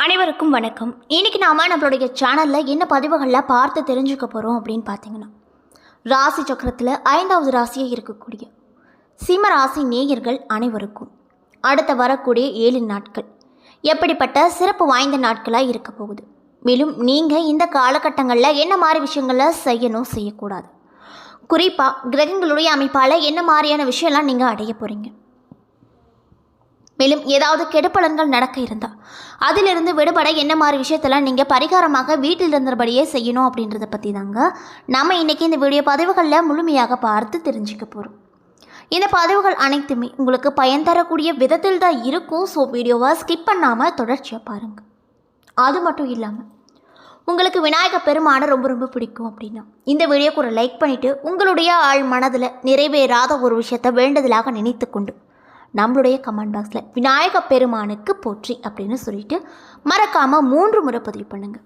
அனைவருக்கும் வணக்கம். இன்னைக்கு நாம் நம்மளுடைய சேனலில் என்ன பதிவுகளில் பார்த்து தெரிஞ்சுக்க போகிறோம் அப்படின்னு பார்த்தீங்கன்னா ராசி சக்கரத்தில் ஐந்தாவது ராசியாக இருக்கக்கூடிய சிம்ம ராசி நேயர்கள் அனைவருக்கும் அடுத்த வரக்கூடிய ஏழு நாட்கள் எப்படிப்பட்ட சிறப்பு வாய்ந்த நாட்களாக இருக்க போகுது. மேலும் நீங்கள் இந்த காலகட்டங்களில் என்ன மாதிரி விஷயங்களை செய்யணும் செய்யக்கூடாது. குறிப்பாக கிரகங்களுடைய அமைப்பால் என்ன மாதிரியான விஷயம்லாம் நீங்கள் அடைய போகிறீங்க மேலும் ஏதாவது கெடுப்பலன்கள் நடக்க இருந்தால் அதிலிருந்து விடுபட என்ன மாதிரி விஷயத்தெல்லாம் நீங்கள் பரிகாரமாக வீட்டில் இருந்தபடியே செய்யணும் அப்படின்றத பற்றி தாங்க நம்ம இன்றைக்கி இந்த வீடியோ பதிவுகளில் முழுமையாக பார்த்து தெரிஞ்சுக்க போகிறோம் இந்த பதிவுகள் அனைத்துமே உங்களுக்கு பயன் தரக்கூடிய விதத்தில் தான் இருக்கும். ஸோ வீடியோவை ஸ்கிப் பண்ணாமல் தொடர்ச்சியாக பாருங்கள் அது மட்டும் இல்லாமல் உங்களுக்கு விநாயக பெருமானை ரொம்ப ரொம்ப பிடிக்கும் அப்படின்னா இந்த வீடியோக்கு ஒரு லைக் பண்ணிவிட்டு உங்களுடைய ஆள் மனதில் நிறைவேறாத ஒரு விஷயத்தை வேண்டுதலாக நினைத்து கொண்டு நம்மளுடைய கமெண்ட் பாக்ஸில் விநாயக பெருமானுக்கு போற்றி அப்படின்னு சொல்லிட்டு மறக்காமல் மூன்று முறை பதிவு பண்ணுங்கள்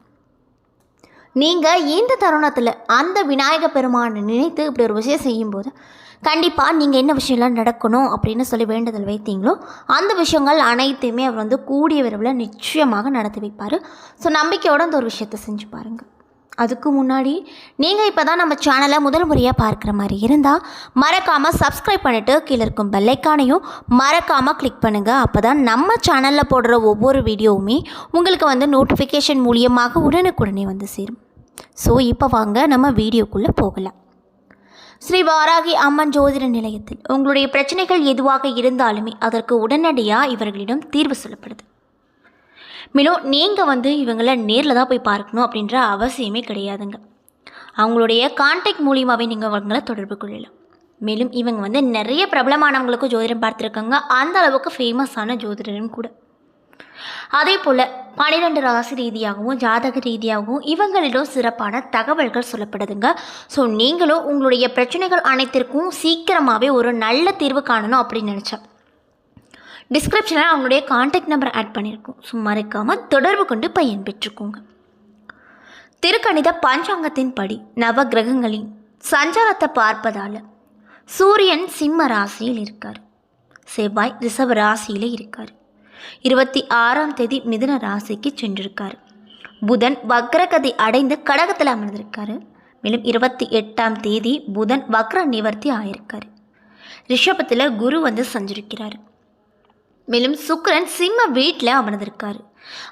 நீங்கள் இந்த தருணத்தில் அந்த விநாயக பெருமானை நினைத்து இப்படி ஒரு விஷயம் செய்யும்போது கண்டிப்பாக நீங்கள் என்ன விஷயம்லாம் நடக்கணும் அப்படின்னு சொல்லி வேண்டுதல் வைத்தீங்களோ அந்த விஷயங்கள் அனைத்தையுமே அவர் வந்து கூடிய விரைவில் நிச்சயமாக நடத்தி வைப்பார். ஸோ நம்பிக்கையோடு அந்த ஒரு விஷயத்தை செஞ்சு பாருங்கள் அதுக்கு முன்னாடி நீங்கள் இப்போ தான் நம்ம சேனலை முதல் முறையாக பார்க்குற மாதிரி இருந்தால் மறக்காமல் சப்ஸ்கிரைப் பண்ணிவிட்டு கீழே இருக்கும் பெல்லைக்கானையும் மறக்காமல் கிளிக் பண்ணுங்கள் அப்போ தான் நம்ம சேனலில் போடுற ஒவ்வொரு வீடியோவுமே உங்களுக்கு வந்து நோட்டிஃபிகேஷன் மூலியமாக உடனுக்குடனே வந்து சேரும். ஸோ இப்போ வாங்க நம்ம வீடியோக்குள்ளே போகலாம். ஸ்ரீ வாராகி அம்மன் ஜோதிட நிலையத்தில் உங்களுடைய பிரச்சனைகள் எதுவாக இருந்தாலுமே அதற்கு உடனடியாக இவர்களிடம் தீர்வு சொல்லப்படுது. மேலும் நீங்கள் வந்து இவங்களை நேரில் தான் போய் பார்க்கணும் அப்படின்ற அவசியமே கிடையாதுங்க. அவங்களுடைய கான்டாக்ட் மூலியமாகவே நீங்கள் அவங்களை தொடர்பு கொள்ளலாம். மேலும் இவங்க வந்து நிறைய பிரபலமானவங்களுக்கும் ஜோதிடம் பார்த்துருக்காங்க. அந்த அளவுக்கு ஃபேமஸான ஜோதிடரும் கூட. அதே போல் பன்னிரெண்டு ராசி ரீதியாகவும் ஜாதக ரீதியாகவும் இவங்களிடம் சிறப்பான தகவல்கள் சொல்லப்படுதுங்க. ஸோ நீங்களும் உங்களுடைய பிரச்சனைகள் அனைத்திற்கும் சீக்கிரமாகவே ஒரு நல்ல தீர்வு காணணும் அப்படின்னு நினச்சா டிஸ்கிரிப்ஷனில் அவங்களுடைய காண்டாக்ட் நம்பர் ஆட் பண்ணியிருக்கோம் ஸோ மறக்காமல் தொடர்பு கொண்டு பயன் பெற்றுக்கோங்க. திருக்கணித பஞ்சாங்கத்தின் படி நவ கிரகங்களின் சஞ்சாரத்தை பார்ப்பதால் சூரியன் சிம்ம ராசியில் இருக்கார். செவ்வாய் ரிஷப ராசியில் இருக்கார். இருபத்தி ஆறாம் தேதி மிதுன ராசிக்கு சென்றிருக்கார். புதன் வக்ரகதி அடைந்து கடகத்தில் அமர்ந்திருக்காரு. மேலும் இருபத்தி எட்டாம் தேதி புதன் வக்ர நிவர்த்தி ஆயிருக்கார். ரிஷபத்தில் குரு வந்து சஞ்சரிக்கிறார். மேலும் சுக்கரன் சிம்ம வீட்டில் அமர்ந்திருக்கார்.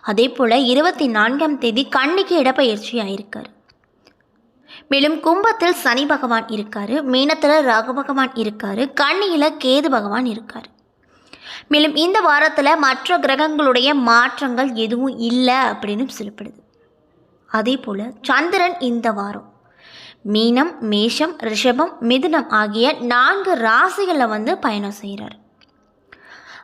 அதே போல் இருபத்தி நான்காம் தேதி கண்ணிக்கு இடப்பெயர்ச்சி ஆயிருக்கார் மேலும் கும்பத்தில் சனி பகவான் இருக்காரு. மீனத்தில் ராகு பகவான் இருக்காரு. கன்னியில் கேது பகவான் இருக்கார். மேலும் இந்த வாரத்தில் மற்ற கிரகங்களுடைய மாற்றங்கள் எதுவும் இல்லை அப்படின்னு சொல்லப்படுது. அதே போல் சந்திரன் இந்த வாரம் மீனம் மேஷம் ரிஷபம் மிதுனம் ஆகிய நான்கு ராசிகளில் வந்து பயணம் செய்கிறார்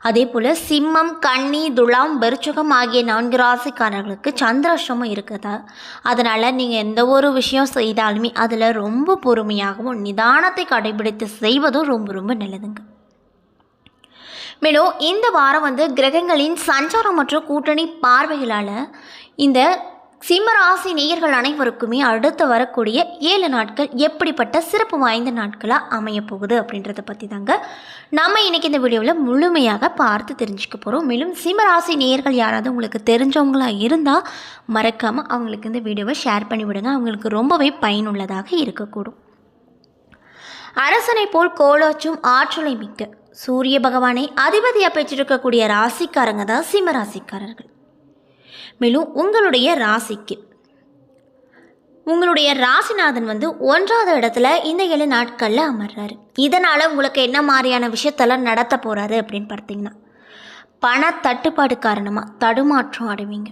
அதே போல் சிம்மம் கன்னி துலாம் விருச்சகம் ஆகிய நான்கு ராசிக்காரர்களுக்கு சந்திராஷ்டமம் இருக்குதா. அதனால் நீங்கள் எந்த ஒரு விஷயம் செய்தாலுமே அதில் ரொம்ப பொறுமையாகவும் நிதானத்தை கடைபிடித்து செய்வதும் ரொம்ப ரொம்ப நல்லதுங்க. மேலும் இந்த வாரம் வந்து கிரகங்களின் சஞ்சாரம் மற்றும் கூட்டணி பார்வைகளால் இந்த சிம்மராசி நேயர்கள் அனைவருக்குமே அடுத்து வரக்கூடிய ஏழு நாட்கள் எப்படிப்பட்ட சிறப்பு வாய்ந்த நாட்களாக அமையப்போகுது அப்படின்றத பற்றி தாங்க நம்ம இன்றைக்கி இந்த வீடியோவில் முழுமையாக பார்த்து தெரிஞ்சுக்க போகிறோம் மேலும் சிம்மராசி நேயர்கள் யாராவது உங்களுக்கு தெரிஞ்சவங்களாக இருந்தால் மறக்காமல் அவங்களுக்கு இந்த வீடியோவை ஷேர் பண்ணி விடுங்க. அவங்களுக்கு ரொம்பவே பயனுள்ளதாக இருக்கக்கூடும். அரசனை போல் கோலோச்சும் ஆற்றலை மிக்க சூரிய பகவானை அதிபதியாக பெற்றிருக்கக்கூடிய ராசிக்காரங்க தான் சிம்ம ராசிக்காரர்கள். மேலும் உங்களுடைய ராசிக்கு. உங்களுடைய ராசிநாதன் வந்து ஒன்றாவது இடத்துல இந்த ஏழு நாட்களில் அமர்றாரு. இதனால் உங்களுக்கு என்ன மாதிரியான விஷயத்தெல்லாம் நடத்த போகிறாரு அப்படின்னு பார்த்தீங்கன்னா பண தட்டுப்பாடு காரணமாக தடுமாற்றம் அடைவீங்க.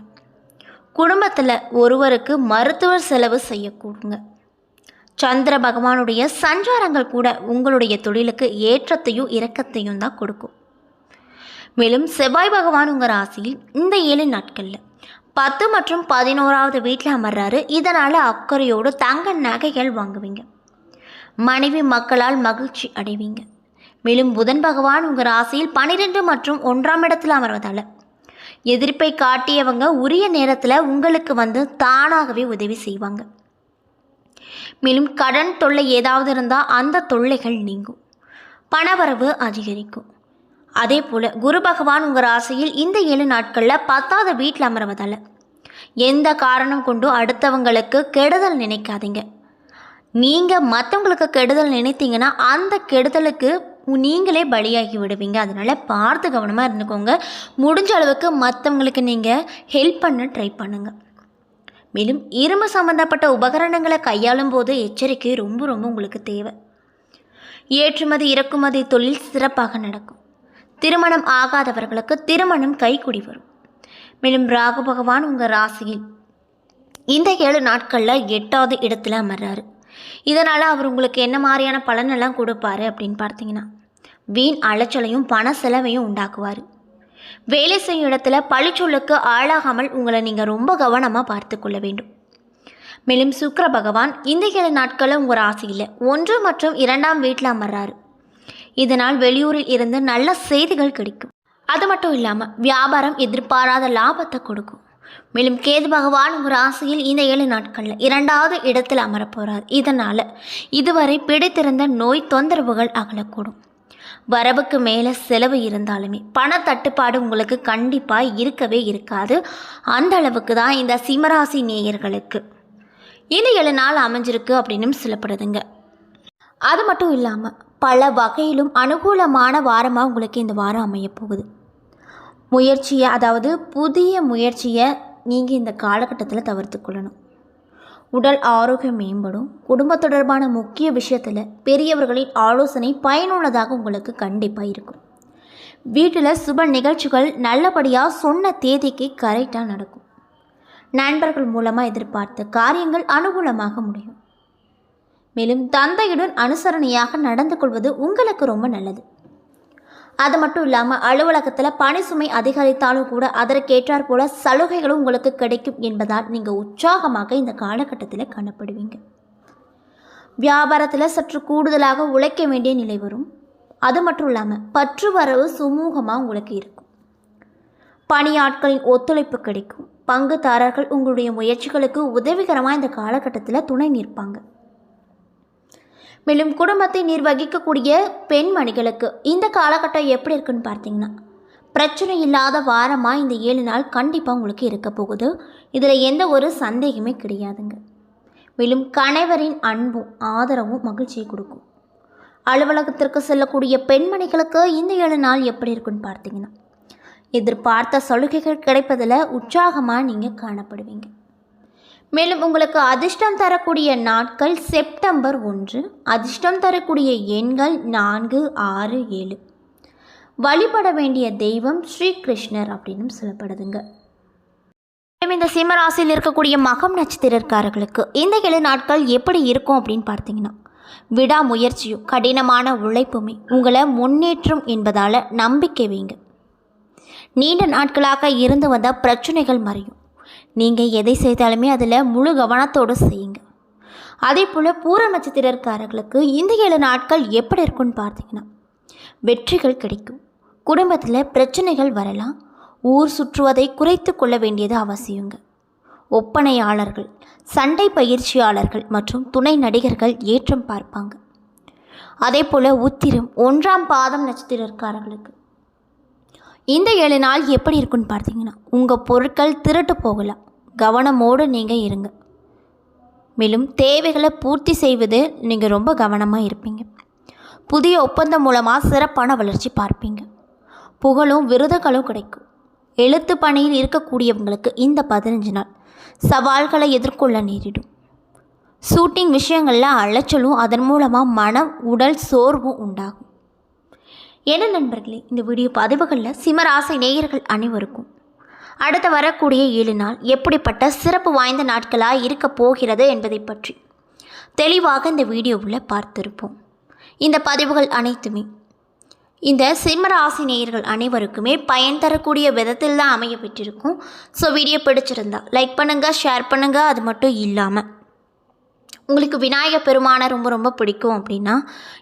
குடும்பத்தில் ஒருவருக்கு மருத்துவ செலவு செய்யக்கூடுங்க. சந்திர பகவானுடைய சஞ்சாரங்கள் கூட உங்களுடைய தொழிலுக்கு ஏற்றத்தையும் இரக்கத்தையும் தான் கொடுக்கும். மேலும் செவ்வாய் பகவான் உங்கள் ராசியில் இந்த ஏழு நாட்களில் பத்து மற்றும் பதினோராவது வீட்டில் அமர்றாரு. இதனால் அக்கறையோடு தங்க நகைகள் வாங்குவீங்க. மனைவி மக்களால் மகிழ்ச்சி அடைவீங்க. மேலும் புதன் பகவான் உங்கள் ராசியில் பனிரெண்டு மற்றும் ஒன்றாம் இடத்தில் அமர்வதால் எதிர்ப்பை காட்டியவங்க உரிய நேரத்தில் உங்களுக்கு வந்து தானாகவே உதவி செய்வாங்க. மேலும் கடன் தொல்லை ஏதாவது இருந்தால் அந்த தொல்லைகள் நீங்கும். பணவரவு அதிகரிக்கும். அதே போல் குரு பகவான் உங்கள் ராசியில் இந்த ஏழு நாட்களில் பத்தாவது வீட்டில் அமர்வதால் எந்த காரணம் கொண்டும் அடுத்தவங்களுக்கு கெடுதல் நினைக்காதீங்க. நீங்கள் மற்றவங்களுக்கு கெடுதல் நினைத்தீங்கன்னா அந்த கெடுதலுக்கு நீங்களே பலியாகி விடுவீங்க. அதனால் பார்த்து கவனமாக இருந்துக்கோங்க. முடிஞ்ச அளவுக்கு மற்றவங்களுக்கு நீங்கள் ஹெல்ப் பண்ண ட்ரை பண்ணுங்கள் மேலும் இரும்பு சம்மந்தப்பட்ட உபகரணங்களை கையாளும் போது எச்சரிக்கை ரொம்ப ரொம்ப உங்களுக்கு தேவை. ஏற்றுமதி இறக்குமதி தொழில் சிறப்பாக நடக்கும். திருமணம் ஆகாதவர்களுக்கு திருமணம் கைக்குடி வரும். மேலும் ராகு பகவான் உங்கள் ராசியில் இந்த ஏழு நாட்களில் எட்டாவது இடத்துல அமர்றாரு. இதனால் அவர் உங்களுக்கு என்ன மாதிரியான பலனெல்லாம் கொடுப்பாரு அப்படின்னு பார்த்தீங்கன்னா வீண் அலைச்சலையும் பண செலவையும் உண்டாக்குவார். வேலை செய்யும் இடத்துல பழிச்சொல்லுக்கு ஆளாகாமல் உங்களை நீங்கள் ரொம்ப கவனமாக பார்த்து கொள்ள வேண்டும். மேலும் சுக்கர பகவான் இந்த ஏழு நாட்களில் உங்கள் ராசியில் ஒன்று மற்றும் இரண்டாம் வீட்டில் அமர்றாரு. இதனால் வெளியூரில் இருந்து நல்ல செய்திகள் கிடைக்கும். அது மட்டும் இல்லாமல் வியாபாரம் எதிர்பாராத லாபத்தை கொடுக்கும். மேலும் கேது பகவான் ஒரு ராசியில் இந்த ஏழு நாட்களில் இரண்டாவது இடத்தில் அமரப்போகிறார் இதனால் இதுவரை பிடித்திருந்த நோய் தொந்தரவுகள் அகலக்கூடும். வரவுக்கு மேலே செலவு இருந்தாலுமே பண தட்டுப்பாடு உங்களுக்கு கண்டிப்பாக இருக்கவே இருக்காது. அந்த அளவுக்கு தான் இந்த சிம்மராசி நேயர்களுக்கு. இந்த ஏழு நாள் அமைஞ்சிருக்கு அப்படின்னும் சொல்லப்படுதுங்க அது மட்டும் இல்லாமல் பல வகையிலும் அனுகூலமான வாரமாக உங்களுக்கு இந்த வாரம் அமையப்போகுது முயற்சியை அதாவது புதிய முயற்சியை நீங்கள் இந்த காலகட்டத்தில் தவிர்த்து கொள்ளணும். உடல் ஆரோக்கியம் மேம்படும். குடும்ப தொடர்பான முக்கிய விஷயத்தில் பெரியவர்களின் ஆலோசனை பயனுள்ளதாக உங்களுக்கு கண்டிப்பாக இருக்கும். வீட்டில் சுப நிகழ்ச்சிகள் நல்லபடியாக சொன்ன தேதிக்கு கரெக்டாக நடக்கும். நண்பர்கள் மூலமாக எதிர்பார்த்த காரியங்கள் அனுகூலமாக முடியும். மேலும் தந்தையுடன் அனுசரணையாக நடந்து கொள்வது உங்களுக்கு ரொம்ப நல்லது. அது மட்டும் இல்லாமல் அலுவலகத்தில் பணி சுமை அதிகரித்தாலும் கூட அதற்கேற்றாற் போல சலுகைகளும் உங்களுக்கு கிடைக்கும் என்பதால் நீங்கள் உற்சாகமாக இந்த காலகட்டத்தில் காணப்படுவீங்க. வியாபாரத்தில் சற்று கூடுதலாக உழைக்க வேண்டிய நிலை வரும். அது மட்டும் இல்லாமல் பற்று வரவு சுமூகமாக உங்களுக்கு இருக்கும். பணியாட்களின் ஒத்துழைப்பு கிடைக்கும். பங்குதாரர்கள் உங்களுடைய முயற்சிகளுக்கு உதவிகரமாக இந்த காலகட்டத்தில் துணை நிற்பாங்க. மேலும் குடும்பத்தை நிர்வகிக்கக்கூடிய பெண்மணிகளுக்கு இந்த காலகட்டம் எப்படி இருக்குன்னு பார்த்தீங்கன்னா பிரச்சனை இல்லாத வாரமாக இந்த ஏழு நாள் கண்டிப்பாக உங்களுக்கு இருக்க போகுது. இதில் எந்த ஒரு சந்தேகமே கிடையாதுங்க. மேலும் கணவரின் அன்பும் ஆதரவும் மகிழ்ச்சியை கொடுக்கும். அலுவலகத்திற்கு செல்லக்கூடிய பெண்மணிகளுக்கு இந்த ஏழு நாள் எப்படி இருக்குன்னு பார்த்தீங்கன்னா எதிர்பார்த்த சலுகைகள் கிடைப்பதில் உற்சாகமாக நீங்கள் காணப்படுவீங்க. மேலும் உங்களுக்கு அதிர்ஷ்டம் தரக்கூடிய நாட்கள் செப்டம்பர் ஒன்று அதிர்ஷ்டம் தரக்கூடிய எண்கள் நான்கு ஆறு ஏழு. வழிபட வேண்டிய தெய்வம் ஸ்ரீகிருஷ்ணர் அப்படின்னு சொல்லப்படுதுங்க. மேலும் இந்த சிம்மராசியில் இருக்கக்கூடிய மகம் நட்சத்திரக்காரர்களுக்கு இந்த ஏழு நாட்கள் எப்படி இருக்கும் அப்படின்னு பார்த்தீங்கன்னா விடாமுயற்சியும் கடினமான உழைப்புமே உங்களை முன்னேற்றம் என்பதால் நம்பிக்கை வைங்க. நீண்ட நாட்களாக இருந்து வந்த பிரச்சனைகள் மறையும். நீங்கள் எதை செய்தாலுமே அதில் முழு கவனத்தோடு செய்யுங்க. அதே போல் பூர நட்சத்திரக்காரர்களுக்கு இந்த ஏழு நாட்கள் எப்படி இருக்குன்னு பார்த்தீங்கன்னா வெற்றிகள் கிடைக்கும். குடும்பத்தில் பிரச்சனைகள் வரலாம். ஊர் சுற்றுவதை குறைத்து கொள்ள வேண்டியது அவசியங்க. ஒப்பனையாளர்கள் சண்டை பயிற்சியாளர்கள் மற்றும் துணை நடிகர்கள் ஏற்றம் பார்ப்பாங்க. அதே போல் உத்திரம் ஒன்றாம் பாதம் நட்சத்திரக்காரர்களுக்கு இந்த ஏழு நாள் எப்படி இருக்குன்னு பார்த்தீங்கன்னா உங்கள் பொருட்கள் திருட்டு போகலாம். கவனமோடு நீங்கள் இருங்க. மேலும் தேவைகளை பூர்த்தி செய்வது நீங்கள் ரொம்ப கவனமாக இருப்பீங்க. புதிய ஒப்பந்தம் மூலமாக சிறப்பான வளர்ச்சி பார்ப்பீங்க. புகழும் விருதுகளும் கிடைக்கும். எழுத்து பணியில் இருக்கக்கூடியவங்களுக்கு இந்த பதினஞ்சு நாள் சவால்களை எதிர்கொள்ள நேரிடும். ஷூட்டிங் விஷயங்களில் அலைச்சலும் அதன் மூலமாக மனம் உடல் சோர்வும் உண்டாகும். என்ன நண்பர்களே இந்த வீடியோ பதிவுகளில் சிம்மராசி நேயர்கள் அனைவருக்கும். அடுத்து வரக்கூடிய ஏழு நாள் எப்படிப்பட்ட சிறப்பு வாய்ந்த நாட்களாக இருக்க போகிறது என்பதை பற்றி தெளிவாக இந்த வீடியோவில் பார்த்திருப்போம். இந்த பதிவுகள் அனைத்துமே இந்த சிம்மராசி நேயர்கள் அனைவருக்குமே பயன் தரக்கூடிய விதத்தில் தான் அமைய பெற்றிருக்கும். ஸோ வீடியோ பிடிச்சிருந்தா லைக் பண்ணுங்கள் ஷேர் பண்ணுங்கள் அது மட்டும் இல்லாமல் உங்களுக்கு விநாயக பெருமானை ரொம்ப ரொம்ப பிடிக்கும் அப்படின்னா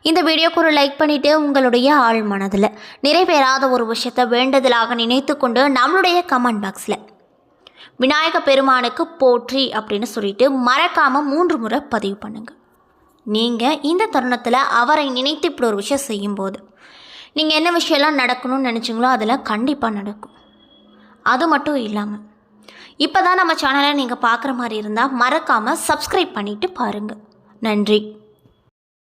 இந்த வீடியோக்கு ஒரு லைக் பண்ணிவிட்டு உங்களுடைய ஆள் மனதில் நிறைவேறாத ஒரு விஷயத்தை வேண்டுதலாக நினைத்து கொண்டு நம்மளுடைய கமெண்ட் பாக்ஸில் விநாயக பெருமானுக்கு போற்றி அப்படின்னு சொல்லிட்டு மறக்காமல் மூன்று முறை பதிவு பண்ணுங்கள் நீங்கள் இந்த தருணத்தில் அவரை நினைத்து இப்படி ஒரு விஷயம் செய்யும்போது நீங்கள் என்ன விஷயம்லாம் நடக்கணும்னு நினச்சிங்களோ அதெல்லாம் கண்டிப்பாக நடக்கும். அது மட்டும் இல்லாமல் இப்போ தான் நம்ம சேனலை நீங்கள் பார்க்குற மாதிரி இருந்தால் மறக்காமல் சப்ஸ்கிரைப் பண்ணிவிட்டு பாருங்கள் நன்றி.